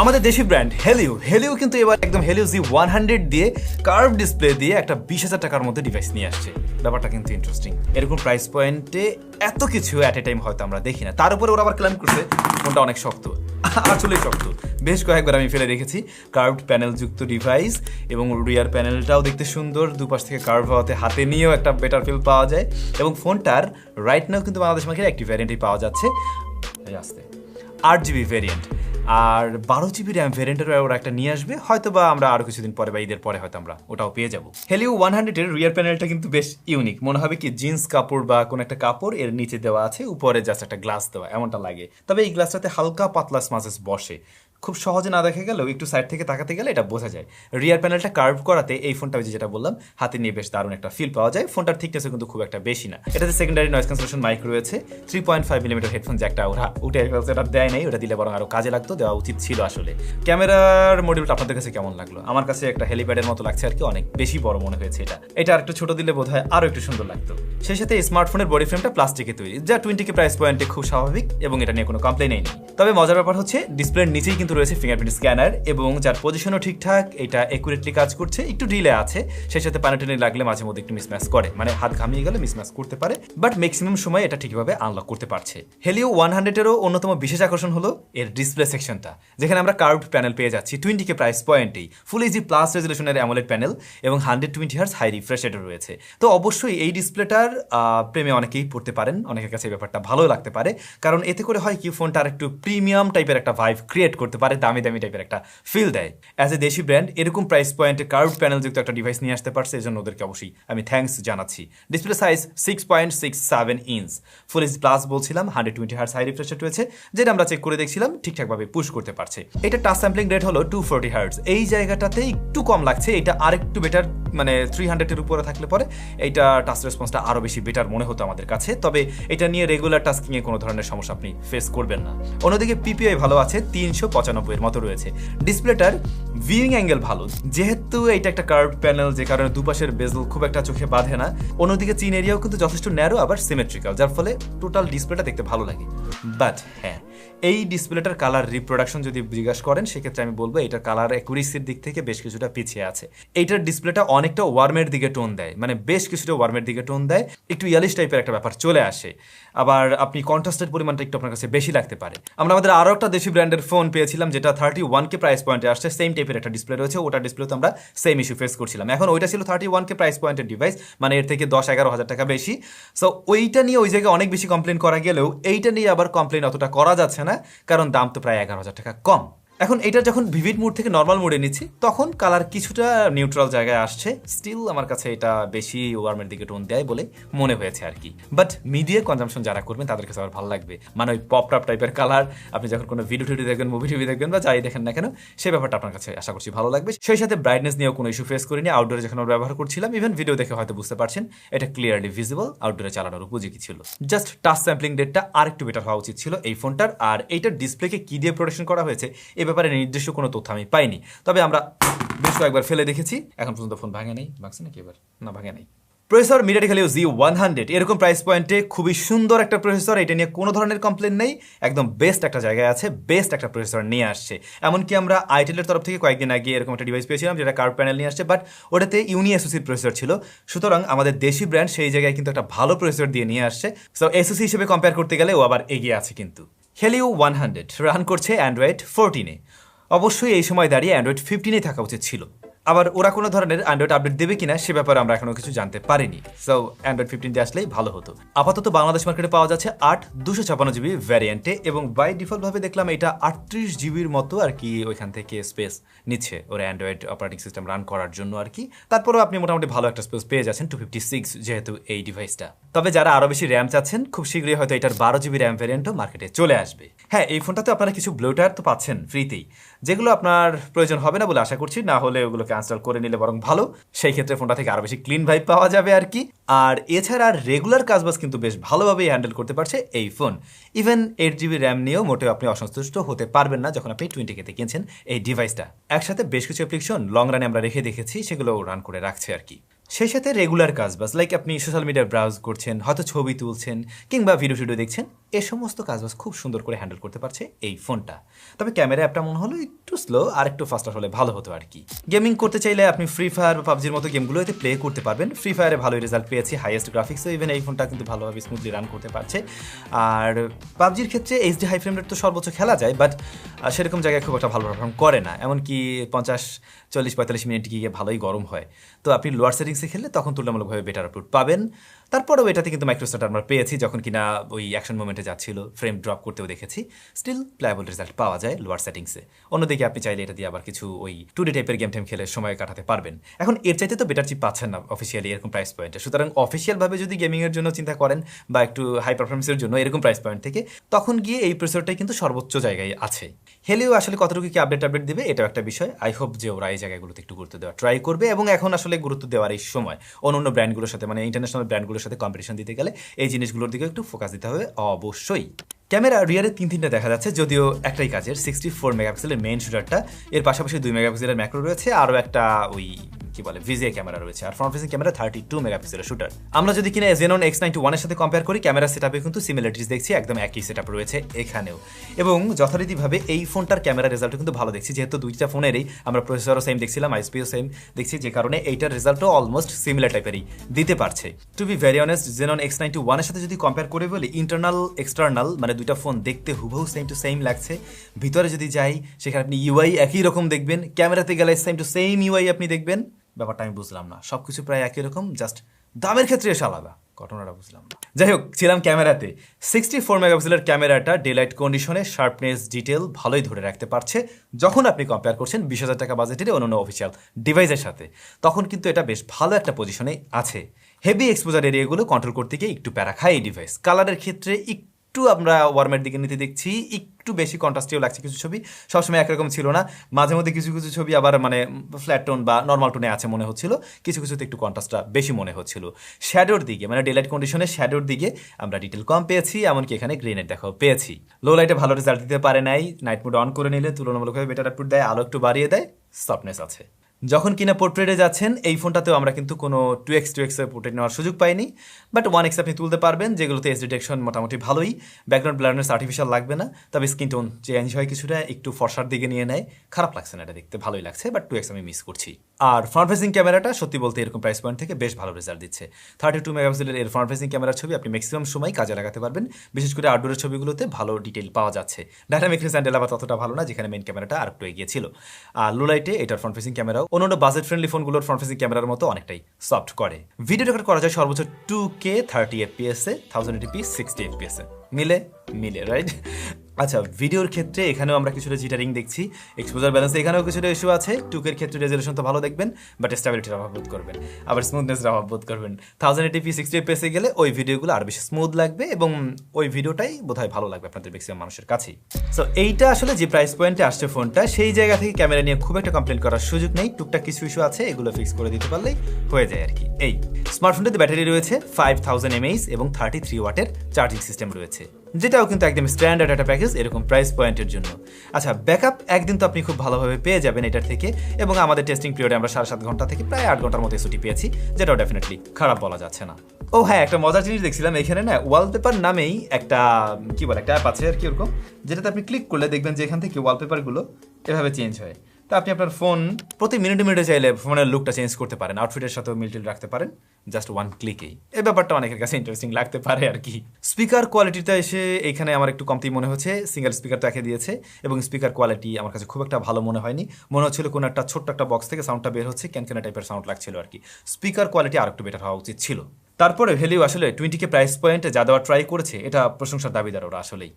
আমাদের দেশি brand Helio Helio কিন্তু এবার একদম হেলিও জি ওয়ান হান্ড্রেড দিয়ে কার্ভ ডিসপ্লে দিয়ে একটা বিশ হাজার টাকার মধ্যে ডিভাইস নিয়ে আসছে। ব্যাপারটা কিন্তু ইন্টারেস্টিং এরকম প্রাইস পয়েন্টে এত কিছু অ্যাট এ টাইম হয়তো আমরা দেখি না। তার উপরে ওরা আবার ক্লেম করছে, ফোনটা অনেক শক্ত। আসলে শক্ত। বেশ কয়েকবার আমি ফেলে রেখেছি। কার্ভড প্যানেল যুক্ত ডিভাইস এবং রিয়ার প্যানেলটাও দেখতে সুন্দর। দুপাশ থেকে কার্ভ হওয়াতে হাতে নিয়েও একটা বেটার ফিল পাওয়া যায়। এবং ফোনটার রাইট নাও কিন্তু বাংলাদেশ মার্কেটে একটি ভ্যারিয়েন্টই পাওয়া যাচ্ছে। আট জিবি ভ্যারিয়েন্ট আর বারো জিবি র্যাম ভ্যারিয়েন্টের ওরা একটা নিয়ে আসবে হয়তো বা আমরা আরও কিছুদিন পরে বা ঈদের পরে হয়তো আমরা ওটাও পেয়ে যাব। হেলিও ওয়ান হান্ড্রেডের রিয়ার প্যানেলটা কিন্তু বেশ ইউনিক মনে হবে কি জিন্স কাপড় বা কোনো একটা কাপড় এর নিচে দেওয়া আছে, উপরে জাস্ট একটা গ্লাস দেওয়া, এমনটা লাগে। তবে এই গ্লাসটাতে হালকা পাতলা স্মাজেস বসে। খুব সহজে না দেখা গেলেও একটু সাইড থেকে তাকাতে গেলে এটা বোঝা যায়। রিয়ার প্যানেলটা কার্ভ করাতে এই ফোনটা যেটা বললাম, হাতে নিয়ে বেশ দারুণ একটা ফিল পাওয়া যায়। ফোনটার থিকনেসও কিন্তু খুব একটা বেশি না। এটাতে সেকেন্ডারি নয়েস ক্যান্সেলেশন মাইক রয়েছে। Three point five millimetre headphone জ্যাকটা ওরা উঠে এটা দেয় নাই, ওটা দিলে বরং আরও কাজে লাগতো, দেওয়া উচিত ছিল আসলে। ক্যামেরার মডিউলটা আপনাদের কাছে কেমন লাগল? আমার কাছে একটা হেলিপ্যাডের মতো লাগছে আর কি, অনেক বেশি বড় মনে হয়েছে এটা। এটা আর একটু ছোট দিলে বোধ হয় আরও একটু সুন্দর লাগতো। সেই সাথে স্মার্টফোনের বডি ফ্রেমটা প্লাস্টিকে তৈরি, যা টোয়েন্টি প্রাইস পয়েন্টে খুব স্বাভাবিক এবং এটা নিয়ে কোনো কমপ্লেন নেই। তবে মজার ব্যাপার হচ্ছে ডিসপ্লের নিচেই কিন্তু রয়েছে ফিঙ্গারপ্রিন্ট স্ক্যানার এবং যার পজিশনও ঠিকঠাক, এটা একুরেটলি কাজ করছে, একটু ডিলে আছে, সেই সাথে পানি টানি লাগলে মাঝে মধ্যে একটু মিসম্যাচ করে মানে হাত ঘামিয়ে গেলে মিসম্যাচ করতে পারে বাট ম্যাক্সিমাম সময় এটা ঠিকভাবে আনলক করতে পারছে। হেলিও ওয়ান হান্ড্রেডেরও অন্যতম বিশেষ আকর্ষণ হলো এর ডিসপ্লে সেকশনটা যেখানে আমরা কার্ভড প্যানেল পেয়ে যাচ্ছি টোয়েন্টি কে প্রাইস পয়েন্টেই ফুল এইচডি প্লাস রেজলিউশনের অ্যামোলেড প্যানেল এবং hundred twenty hertz high refresh রেটও রয়েছে। তো অবশ্যই এই ডিসপ্লেটার প্রেমে অনেকেই পড়তে পারেন, অনেকের কাছে এই ব্যাপারটা ভালো লাগতে পারে, কারণ এতে করে হয় কি ফোনটা আর একটু প্রিমিয়াম টাইপের একটা ভাইভ ক্রিয়েট করতে পারে দামি দামি টাইপের একটা ফিল দেয়। অ্যাজ এ দেশি ব্র্যান্ড এরকম প্রাইস পয়েন্টে কার্ভ প্যানেল যুক্ত একটা ডিভাইস নিয়ে আসতে পারছে এই জন্য ওদেরকে অবশ্যই আমি থ্যাঙ্কস জানাচ্ছি। Display size six point six seven inch full H plus বলছিলাম hundred twenty hertz high refresh রয়েছে, যেটা আমরা চেক করে দেখছিলাম, ঠিকঠাকভাবে পুশ করতে পারছে। এটা টাচ স্যাম্পলিং রেট হলো টু ফোর্টি হার্টস এই জায়গাটাতে একটু কম লাগছে, এটা আরেকটু বেটার মানে থ্রি হান্ড্রেডের উপরে থাকলে পরে এইটা টাচ রেসপন্সটা আরও বেশি বেটার মনে হতো আমাদের কাছে। তবে এটা নিয়ে রেগুলার টাস্কিংয়ে কোনো ধরনের সমস্যা আপনি ফেস করবেন না। অন্যদিকে পিপিআই ভালো আছে, তিনশো পঁচানব্বই এর মতো রয়েছে। ডিসপ্লেটার ভিউইং অ্যাঙ্গেল ভালো। যেহেতু এটা একটা কার্ভ প্যানেল যে কারণে দুপাশের বেজল খুব একটা চোখে বাঁধে না, অন্যদিকে চীন এরিয়াও কিন্তু যথেষ্ট ন্যারো আবার সিমেট্রিক্যাল যার ফলে টোটাল ডিসপ্লেটা দেখতে ভালো লাগে। বাট হ্যাঁ এই ডিসপ্লেটার কালার রিপ্রোডাকশন যদি জিজ্ঞাসা করেন, সেক্ষেত্রে আমি বলব এটার কালার অ্যাকুরেসির দিক থেকে বেশ কিছুটা পিছিয়ে আছে। এইটার ডিসপ্লেটা অনেকটা ওয়ার্মের দিকে টোন দেয় মানে বেশ কিছুটা ওয়ার্মের দিকে টোন দেয়, একটু ইয়ালিশ টাইপের একটা ব্যাপার চলে আসে। আবার আপনি কন্ট্রাস্টের পরিমাণটা একটু আপনার কাছে বেশি লাগতে পারে। আমরা আমাদের আরও একটা দেশি ব্র্যান্ডের ফোন পেয়েছিলাম যেটা থার্টি ওয়ানকে প্রাইস পয়েন্টে আসছে সেম টাইপের একটা ডিসপ্লে রয়েছে, ওটা ডিসপ্লে তো আমরা সেম ইস্যু ফেস করছিলাম। এখন ওইটা ছিল থার্টি ওয়ানকে প্রাইস পয়েন্টের ডিভাইস মানে এর থেকে দশ, এগারো হাজার টাকা বেশি। সো ওইটা নিয়ে ওই জায়গায় অনেক বেশি কমপ্লেন করা গেলেও, এইটা নিয়ে আবার কমপ্লেন অতটা করা যাচ্ছে না, কারণ দাম তো প্রায় এগারো হাজার টাকা কম। এখন এটা যখন ভিভিড মুড থেকে নর্মাল মোডে নিচ্ছি, তখন কালার কিছুটা নিউট্রাল জায়গায় আসছে। স্টিল আমার কাছে এটা বেশি ওয়ার্মের দিকে টোন দেয় বলে মনে হয়েছে আর কি। বাট মিডিয়া কনজামশন যারা করবেন, তাদের কাছে আবার ভালো লাগবে। মানে ওই পপ টপ টাইপের কালার আপনি যখন কোনো ভিডিও টিডিও দেখবেন মুভি টিভি দেখবেন বা যাই দেখেন না কেন সেই ব্যাপারটা আপনার কাছে আশা করছি ভালো লাগবে। সেই সাথে ব্রাইটনেস নিয়েও কোনো ইস্যু ফেস করিনি। আউটডোরে যখন আমরা ব্যবহার করছিলাম ইভেন ভিডিও দেখে হয়তো বুঝতে পারছেন, এটা ক্লিয়ারলি ভিজিবল আউটডোরে চালানোর উপযোগী ছিল। জাস্ট টাচ স্যাম্পলিং ডেটটা আরেকটু বেটার হওয়া উচিত ছিল এই ফোনটার আর এইটার ডিসপ্লেকে কি দিয়ে প্রোডাকশন করা হয়েছে এ ব্যাপারে নির্দিষ্ট কোনো তথ্য আমি পাইনি। তবে আমরা বেশ কয়েকবার ফেলে দেখেছি। এখন পর্যন্ত ফোন ভাঙে নেই। ভাঙছে নাকি এবার? না, ভাঙে নেই। Processor MediaTek Helio G one hundred এরকম প্রাইস পয়েন্টে খুবই সুন্দর একটা প্রসেসর। এটা নিয়ে কোনো ধরনের কমপ্লেন নেই। একদম বেস্ট একটা জায়গায় আছে। বেস্ট একটা প্রসেসর নিয়ে আসছে। এমনকি আমরা আইটেলের তরফ থেকে কয়েকদিন আগে এরকম একটা ডিভাইস পেয়েছিলাম, যেটা কার্ভ প্যানেল নিয়ে আসছে। বাট ওটাতে ইউনি এসোসির প্রসেসর ছিল। সুতরাং আমাদের দেশি ব্র্যান্ড সেই জায়গায় কিন্তু একটা ভালো প্রসেসর দিয়ে নিয়ে আসছে। সো এসোসি হিসেবে কম্পেয়ার করতে গেলে ও আবার এগিয়ে আছে কিন্তু। হেলিও ওয়ান হান্ড্রেড রান করছে অ্যান্ড্রয়েড ফোরটিনে অবশ্যই এই সময় দাঁড়িয়ে অ্যান্ড্রয়েড ফিফটিনে থাকা উচিত ছিল। আবার ওরা কোনো ধরনের অ্যান্ড্রয়েড আপডেট দেবে কিনা সে ব্যাপারে আমরা এখনও কিছু জানতে পারিনি। সো অ্যান্ড্রয়েড ফিফটিন দিয়ে আসলেই ভালো হতো। আপাতত বাংলাদেশ মার্কেটে পাওয়া যাচ্ছে আট দুশো ছাপান্ন জিবি ভ্যারিয়েন্টে এবং বাই ডিফল্ট ভাবে দেখলাম এটা আটত্রিশ জিবির মতো আর কি ওইখান থেকে স্পেস নিচ্ছে ওর অ্যান্ড্রয়েড অপারেটিং সিস্টেম রান করার জন্য আর কি। তারপরেও আপনি মোটামুটি ভালো একটা স্পেস পেয়ে যাচ্ছেন টু ফিফটি সিক্স যেহেতু এই ডিভাইসটা তবে যারা আরও বেশি র্যাম চাচ্ছেন, খুব শীঘ্রই হয়তো এটার বারো জিবি র্যাম ভ্যারিয়েন্টও মার্কেটে চলে আসবে। হ্যাঁ এই ফোনটাতে আপনারা কিছু ব্লোটার তো পাচ্ছেন ফ্রিতেই যেগুলো আপনার প্রয়োজন হবে না বলে আশা করছি, না হলে ওগুলোকে ইনস্টল করে নিলে বরং ভালো। সেই ক্ষেত্রে ফোনটা থেকে আরও বেশি ক্লিন ভাইব পাওয়া যাবে আর কি। আর এছাড়া রেগুলার কাজবাজ কিন্তু বেশ ভালোভাবেই হ্যান্ডেল করতে পারছে এই phone even eight GB RAM নিয়েও মোটেও আপনি অসন্তুষ্ট হতে পারবেন না যখন আপনি টোয়েন্টি কেতে কিনছেন এই ডিভাইসটা একসাথে বেশ কিছু অ্যাপ্লিকেশন লং রানে আমরা রেখে দেখেছি সেগুলো রান করে রাখছে আর কি। সেই সাথে রেগুলার কাজ বাস লাইক আপনি সোশ্যাল মিডিয়া ব্রাউজ করছেন, হয়তো ছবি তুলছেন, কিংবা ভিডিও টিডিও দেখছেন এ সমস্ত কাজবাজ খুব সুন্দর করে হ্যান্ডেল করতে পারছে এই ফোনটা। তবে ক্যামেরা অ্যাপটা মনে হলো একটু স্লো, আর একটু ফাস্টার হলে ভালো হতো আর কি। গেমিং করতে চাইলে আপনি ফ্রি ফায়ার বা পাবজির মতো গেমগুলো এতে প্লে করতে পারবেন। ফ্রি ফায়ারে ভালোই রেজাল্ট পেয়েছি হাইয়েস্ট গ্রাফিক্সও ইভেন এই ফোনটা কিন্তু ভালোভাবে স্মুথলি রান করতে পারছে। আর পাবজির ক্ষেত্রে এইচডি হাই ফ্রেম রেট তো সর্বোচ্চ খেলা যায় বাট সেরকম জায়গায় খুব একটা ভালো পারফর্ম করে না। এমনকি পঞ্চাশ, চল্লিশ, পঁয়তাল্লিশ মিনিট গিয়ে ভালোই গরম হয়। তো আপনি লোয়ার সেটিংসে খেললে তখন তুলনামূলকভাবে বেটার আপলোড পাবেন। তারপরেও এটাতে কিন্তু মাইক্রোস্টার আমরা পেয়েছি, যখন কিনা ওই অ্যাকশন মোমেন্টে যাচ্ছিল ফ্রেম ড্রপ করতেও দেখেছি। স্টিল প্লেয়াবল রেজাল্ট পাওয়া যায় লোয়ার সেটিংসে অন্যদিকে আপনি চাইলে এটা দিয়ে আবার কিছু ওই টু ডি টাইপের গেম টেম খেলে সময় কাটাতে পারবেন। এখন এর চাইতে তো বেটার চিপ পাচ্ছেন না অফিসিয়ালি এরকম প্রাইস পয়েন্টে সুতরাং অফিসিয়ালভাবে যদি গেমিংয়ের জন্য চিন্তা করেন বা একটু হাই পারফরমেন্সের জন্য এরকম প্রাইস পয়েন্ট থেকে, তখন গিয়ে এই প্রসেসরটাই কিন্তু সর্বোচ্চ জায়গায় আছে। হেলিও আসলে কতটুকু কি আপডেট আপডেট দেবে এটাও একটা বিষয়। আই হোপ যে ওরা এই জায়গাগুলোতে একটু গুরুত্ব দেওয়া ট্রাই করবে এবং এখন আসলে গুরুত্ব দেওয়ার এই সময়। অন্য অন্য ব্র্যান্ডগুলোর সাথে মানে ইন্টারন্যাশনাল ব্র্যান্ডগুলোর সাথে কম্পিটিশন দিতে গেলে এই জিনিসগুলোর দিকে একটু ফোকাস দিতে হবে। অবশ্যই। ক্যামেরা রিয়ারে তিন তিনটা দেখা যাচ্ছে, যদিও একটাই কাজের সিক্সটি ফোর মেগাপিক্সেলের মেন শুটারটা এর পাশাপাশি দুই মেগাপিক্সেলের ম্যাক্রো রয়েছে, আরও একটা ওই কি বলে, ভিজিএ ক্যামেরা রয়েছে। আর front facing camera thirty two মেগাপিক্সেলের শুটার আমরা যদি কিনা জেনন এক্স নাইনটি ওয়ানের সাথে কম্পেয়ার করি ক্যামেরা সেটআপে কিন্তু সিমিলারিটিস দেখছি, একদম একই সেটআপ রয়েছে এখানেও। এবং যথারীতিভাবে এই ফোনটার ক্যামেরা রেজাল্ট কিন্তু ভালো দেখছি, যেহেতু দুইটা ফোনেরই আমরা প্রসেসরও সেম দেখছিলাম আইসপিও সেম দেখছি, যে কারণে এইটার রেজাল্টও অলমোস্ট সিমিলার টাইপেরই দিতে পারছে। টু বি ভেরি অনেস্ট জেনন এক্স নাইনটি ওয়ানের সাথে যদি কম্পেয়ার করে বলি ইন্টারনাল এক্সটার্নাল মানে দুইটা ফোন দেখতে হুবহু সেম টু সেম লাগছে। ভিতরে যদি যাই, সেখানে আপনি ইউআই একই রকম দেখবেন ক্যামেরাতে গেলে সেম টু সেম ইউআই আপনি দেখবেন। ব্যাপারটা আমি বুঝলাম না। সব কিছু প্রায় একই রকম জাস্ট দামের ক্ষেত্রে এসে আলাদা, ঘটনাটা বুঝলাম না। যাই হোক, ছিলাম ক্যামেরাতে। সিক্সটি ফোর মেগাপিক্সেলের ক্যামেরাটা ডেলাইট কন্ডিশনে শার্পনেস ডিটেল ভালোই ধরে রাখতে পারছে। যখন আপনি কম্পেয়ার করছেন বিশ হাজার টাকা বাজেটের অন্যান্য অফিসিয়াল ডিভাইসের সাথে, তখন কিন্তু এটা বেশ ভালো একটা পজিশনে আছে। হেভি এক্সপোজার এরিয়াগুলো কন্ট্রোল করতে গিয়ে একটু প্যারা খায় এই ডিভাইস কালারের ক্ষেত্রে একটু আমরা ওয়ার্মের দিকে নিতে দেখছি, একটু বেশি কন্ট্রাস্টিও লাগছে কিছু ছবি। সবসময় একরকম ছিল না। মাঝে মধ্যে কিছু কিছু ছবি আবার মানে ফ্ল্যাট টোন বা নর্মাল টোনে আছে মনে হচ্ছিল। কিছু কিছুতে একটু কন্ট্রাস্টটা বেশি মনে হচ্ছিল। শ্যাডোর দিকে মানে ডেলাইট কন্ডিশনে শ্যাডোর দিকে আমরা ডিটেল কম পেয়েছি, এমনকি এখানে গ্রেনেড দেখাও পেয়েছি। লো লাইটে ভালো রেজাল্ট দিতে পারে নাই। নাইট মোড অন করে নিলে তুলনামূলকভাবে বেটার আউটপুট দেয়, আলো একটু বাড়িয়ে দেয় সফটনেস আছে। যখন কিনা পোর্ট্রেটে যাচ্ছেন, এই ফোনটাতেও আমরা কিন্তু কোনো টু এক্স টু এক্সের পোর্ট্রেট নেওয়ার সুযোগ পাইনি। বাট ওয়ান এক্স আপনি তুলতে পারবেন, যেগুলোতে এস ডিটেকশন মোটামুটি ভালোই। ব্যাকগ্রাউন্ড ব্লারনেস আর্টিফিশিয়াল লাগবে না, তবে স্কিন টোন চেঞ্জ হয় কিছুটা, একটু ফর্সার দিকে নিয়ে নেয়। খারাপ লাগছে না এটা দেখতে, ভালোই লাগছে বাট টু এক্স আমি মিস করছি। আর ফ্রন্ট ফেসিং ক্যামেরাটা সত্যি বলতে এরকম প্রাইস পয়েন্ট থেকে বেশ ভালো রেজাল্ট দিচ্ছে। থার্টি টু মেগাপিক্সেলের এর ফ্রন্ট ফেসিং ক্যামেরার ছবি আপনি ম্যাক্সিমাম সময় কাজে লাগাতে পারবেন। বিশেষ করে আউটডোরের ছবিগুলোতে ভালো ডিটেল পাওয়া যাচ্ছে। ডাইনামিক রিসান্ডেল আবার ততটা ভালো না, যেখানে মেন ক্যামেরাটা আর একটু এগিয়ে আর লো লাইটে এটার ফ্রন্ট ফেসিং ক্যামেরাও অন্য বাজেট ফ্রেন্ডলি ফোনগুলোর ফ্রন্ট ফেসিং ক্যামেরার মতো অনেকটাই সফট করে। ভিডিও রেকর্ড করা যায় সর্বোচ্চ two K thirty FPS thousand ATP sixty FPS মিলে মিলে রাইট আচ্ছা ভিডিওর ক্ষেত্রে এখানেও আমরা কিছুটা জিটারিং দেখছি এক্সপোজার ব্যালেন্স এখানেও কিছুটা ইস্যু আছে। টুকের ক্ষেত্রে রেজলিউশন তো ভালো দেখবেন বাট স্টেবিলিটির অভাব বোধ করবেন, আবার স্মুথনেসের অভাব বোধ করবেন। থাউজেন্ড এটিপি সিক্সটি পেসে গেলে ওই ভিডিওগুলো আরও বেশি স্মুথ লাগবে এবং ওই ভিডিওটাই বোধহয় ভালো লাগবে আপনাদের ম্যাক্সিমাম মানুষের কাছেই। সো এইটা আসলে যে প্রাইস পয়েন্টে আসছে ফোনটা সেই জায়গা থেকে ক্যামেরা নিয়ে খুব একটা কমপ্লেন করার সুযোগ নেই। টুকটাক কিছু ইস্যু আছে, এগুলো ফিক্স করে দিতে পারলেই হয়ে যায় আর কি। এই স্মার্টফোনটিতে ব্যাটারি রয়েছে ফাইভ থাউজেন্ড এমএইচ এবং থার্টি থ্রি ওয়াটের চার্জিং সিস্টেম রয়েছে। যেটাও কিন্তু একদম স্ট্যান্ডার্ড একটা প্যাকেজ এরকম প্রাইস পয়েন্টের জন্য। আচ্ছা ব্যাকআপ একদিন তো আপনি খুব ভালোভাবে পেয়ে যাবেন এটার থেকে, এবং আমাদের টেস্টিং পিরিয়ডে আমরা সাড়ে সাত ঘণ্টা থেকে প্রায় আট ঘণ্টার মতো ছুটি পেয়েছি, যেটাও ডেফিনেটলি খারাপ বলা যাচ্ছে না। ও হ্যাঁ একটা মজার জিনিস দেখছিলাম এখানে না ওয়ালপেপার নামেই একটা, কি বলে, একটা অ্যাপ আছে আর কি ওরকম, যেটাতে আপনি ক্লিক করলে দেখবেন যে এখান থেকে ওয়ালপেপারগুলো এভাবে চেঞ্জ হয়। তা আপনি আপনার ফোন প্রতি মিনিটে মিনিটে চাইলে ফোনের লুকটা চেঞ্জ করতে পারেন আউটফিটের সাথেও মিলটিল রাখতে পারেন। জাস্ট ওয়ান ক্লিকেই এই। ব্যাপারটা অনেকের কাছে ইন্টারেস্টিং লাগতে পারে আর কি। স্পিকার কোয়ালিটিটা এসে এখানে আমার একটু কমতি মনে হচ্ছে। সিঙ্গেল স্পিকার তাকে দিয়েছে এবং স্পিকার কোয়ালিটি আমার কাছে খুব একটা ভালো মনে হয়নি। মনে হচ্ছিল কোনো একটা ছোট্ট একটা বক্স থেকে সাউন্ডটা বের হচ্ছে ক্যানকেনা টাইপের সাউন্ড লাগছিল আর কি। স্পিকার কোয়ালিটি আর একটু বেটার হওয়া উচিত ছিল। তারপরে ভ্যালিউ আসলে টোয়েন্টিকে প্রাইস পয়েন্টে যা দেওয়ার ট্রাই করেছে, এটা প্রশংসার দাবিদার ওরা আসলেই।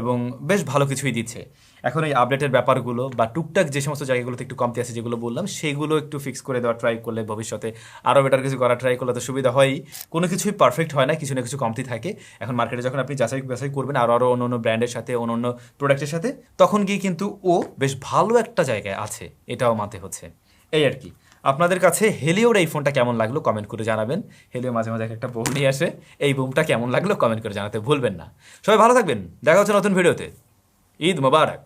এবং বেশ ভালো কিছুই দিচ্ছে। এখন এই আপডেটের ব্যাপারগুলো বা টুকটাক যে সমস্ত জায়গাগুলোতে একটু কমতি আছে যেগুলো বললাম, সেগুলো একটু ফিক্স করে দেওয়ার ট্রাই করলে ভবিষ্যতে আরও বেটার কিছু করার ট্রাই করলে তো সুবিধা হয়ই। কোনো কিছুই পারফেক্ট হয় না, কিছু না কিছু কমতি থাকে। এখন মার্কেটে যখন আপনি যাচাই বাছাই করবেন আরও আরও অন্য অন্য ব্র্যান্ডের সাথে, অন্য অন্য প্রোডাক্টের সাথে, তখন গিয়ে কিন্তু ও বেশ ভালো একটা জায়গায় আছে, এটাও মানতে হচ্ছে। এই আর কি। আপনাদের কাছে হেলিওর এই ফোনটা কেমন লাগল কমেন্ট করে জানাবেন। হেলিও মাঝে মাঝে একটা বোম নিয়ে আসে। এই বোমটা কেমন লাগল কমেন্ট করে জানাতে ভুলবেন না। সবাই ভালো থাকবেন। দেখা হচ্ছে নতুন ভিডিওতে ঈদ মোবারক।